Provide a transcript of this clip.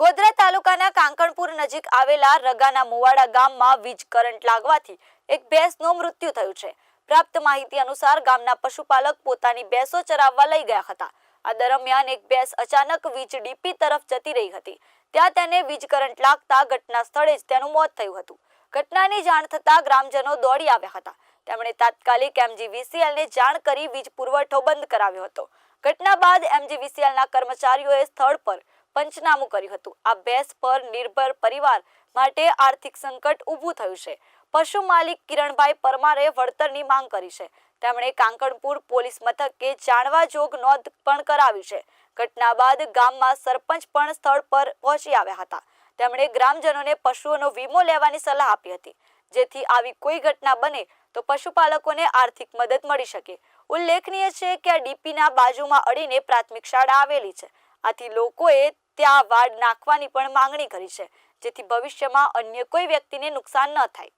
ગોધરા તાલુકાના કાંકણપુર નજીક આવેલા રગાના મુવાડા ગામમાં વીજ કરંટ લાગવાથી એક ભેંસનું મૃત્યુ થયું છે. પ્રાપ્ત માહિતી અનુસાર ગામના પશુપાલક પોતાની ભેંસો ચરાવવા લઈ ગયા હતા. આ દરમિયાન એક ભેંસ અચાનક વીજ ડીપી તરફ જતી રહી હતી. ત્યાં તેને વીજ કરંટ લાગતા ઘટના સ્થળે જ તેનું મોત થયું હતું. ઘટનાની જાણ થતાં ગ્રામજનો દોડી આવ્યા હતા. તેમણે તાત્કાલિક એમજીવીસીએલને જાણ કરી વીજ પુરવઠો બંધ કરાવ્યો હતો. ઘટના બાદ એમજીવીસીએલના કર્મચારીઓએ સ્થળ પર પંચનામું કર્યું હતું. આ ભેંસ પર નિર્ભર પરિવાર માટે આર્થિક સંકટ ઊભું થયું છે. પશુ માલિક કિરણભાઈ પરમારે વળતરની માંગ કરી છે. તેમણે કાંકણપુર પોલીસ મથકે જાણવા જોગ નોંધ પણ કરાવી છે. ઘટના બાદ ગામમાં સરપંચ પણ સ્થળ પર પહોંચી આવ્યા હતા. તેમણે ગ્રામજનોને પશુઓનો વીમો લેવાની સલાહ આપી હતી. જેથી આવી કોઈ ઘટના બને તો પશુપાલકોને આર્થિક મદદ મળી શકે. ઉલ્લેખનીય છે કે આ ડીપીના બાજુમાં અડીને પ્રાથમિક શાળા આવેલી છે. આથી લોકોએ ત્યાં વાડ નાખવાની પણ માંગણી કરી છે, જેથી ભવિષ્યમાં અન્ય કોઈ વ્યક્તિને નુકસાન ન થાય.